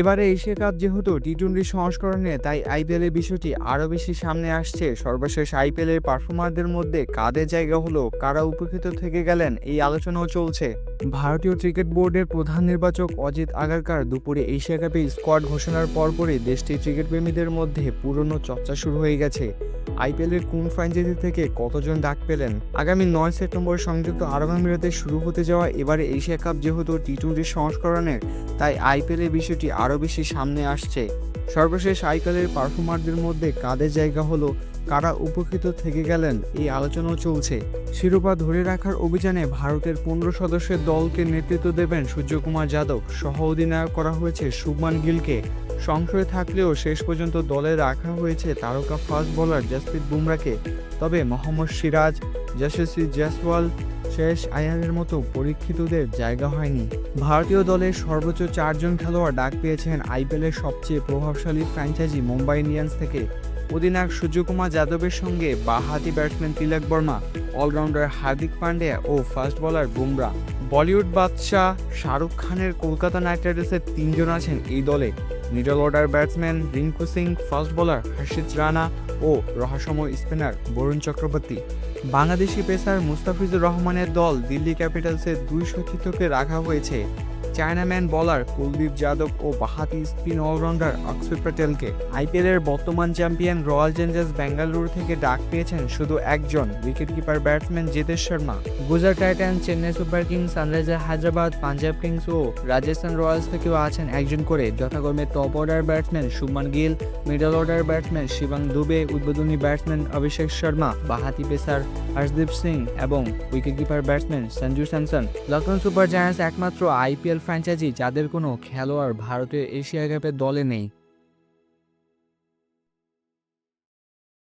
এবারে Asia cup যেহেতু T twenty সংস্করণে তাই আইপিএলের বিষয়টি আরও বেশি সামনে আসছে। সর্বশেষ আইপিএলের পারফর্মারদের মধ্যে কাদের জায়গা হলো, কারা উপকৃত থেকে গেলেন, এই আলোচনাও চলছে। ভারতীয় ক্রিকেট বোর্ডের প্রধান নির্বাচক অজিত আগারকার দুপুরে এশিয়া কাপে স্কোয়াড ঘোষণার পরপরই দেশটির ক্রিকেট প্রেমীদের মধ্যে পুরনো চর্চা শুরু হয়ে গেছে। আইপিএলের কোন ফ্র্যাঞ্চাইজি থেকে কতজন ডাক পেলেন? আগামী নয় সেপ্টেম্বর সংযুক্ত আরব আমিরাতে শুরু হতে যাওয়া এবারে এশিয়া কাপ যেহেতু টি টোয়েন্টি সংস্করণের, তাই আইপিএলের বিষয়টি আরও বেশি সামনে আসছে। সর্বশেষ আইপিএলের পারফর্মারদের মধ্যে কাদের জায়গা হলো, কারা উপকৃত থেকে গেলেন, এই আলোচনাও চলছে। শিরোপা ধরে রাখার অভিযানে ভারতের পনেরো সদস্যের দলকে নেতৃত্ব দেবেন সূর্যকুমার যাদব। সহ অধিনায়ক করা হয়েছে শুভমান গিলকে। সংশয় থাকলেও শেষ পর্যন্ত দলে রাখা হয়েছে তারকা ফাস্ট বোলার জসপ্রীত বুমরাকে তবে মোহাম্মদ সিরাজ যশস্বী জয়সওয়াল শেষ আয়ারের মতো পরীক্ষিতদের জায়গা হয়নি। ভারতীয় দলের সর্বোচ্চ চারজন খেলোয়াড় ডাক পেয়েছেন আইপিএলের সবচেয়ে প্রভাবশালী ফ্র্যাঞ্চাইজি মুম্বাই ইন্ডিয়ান্স থেকে। অধিনায়ক সূর্যকুমার যাদবের সঙ্গে বাহাতি ব্যাটসম্যান তিলক বর্মা, অলরাউন্ডার হার্দিক পান্ডিয়া ও ফাস্ট বোলার বুমরা। বলিউড বাদশাহ শাহরুখ খানের কলকাতা নাইট রাইডার্সের তিনজন আছেন এই দলে। Middle order batsman Rinku Singh, fast bowler Harshit Rana ও রহস্যময় স্পিনার বরুণ চক্রবর্তী। বাংলাদেশি পেসার মুস্তাফিজুর রহমানের দল দিল্লি ক্যাপিটালসের দুই সতীর্থকে রাখা হয়েছে। চায়নাম্যান বলার কুলদীপ যাদব ও বাহাতি স্পিন অলরাউন্ডার অক্ষয় প্যাটেলকে। আইপিএলের বর্তমান চ্যাম্পিয়ন রয়্যাল চ্যালেঞ্জার্স বেঙ্গালুরু থেকে ডাক পেয়েছেন শুধু একজন wicketkeeper batsman Jitesh Sharma. Gujarat titans, Chennai super kings sunriser Hyderabad, Punjab kings ও রাজস্থান রয়্যালস থেকেও আছেন একজন করে। যথাক্রমে top order batsman Shubman Gill middle order batsman Shivam Dube, উদ্বোধনী ব্যাটসম্যান অভিষেক শর্মা, বাহাতি পেসার হর্ষদীপ সিং এবং wicketkeeper batsman Sanju Samson. Lucknow super giants একমাত্র IPL franchise যাদের কোনো খেলোয়াড় ভারতীয় এশিয়া কাপের দলে নেই।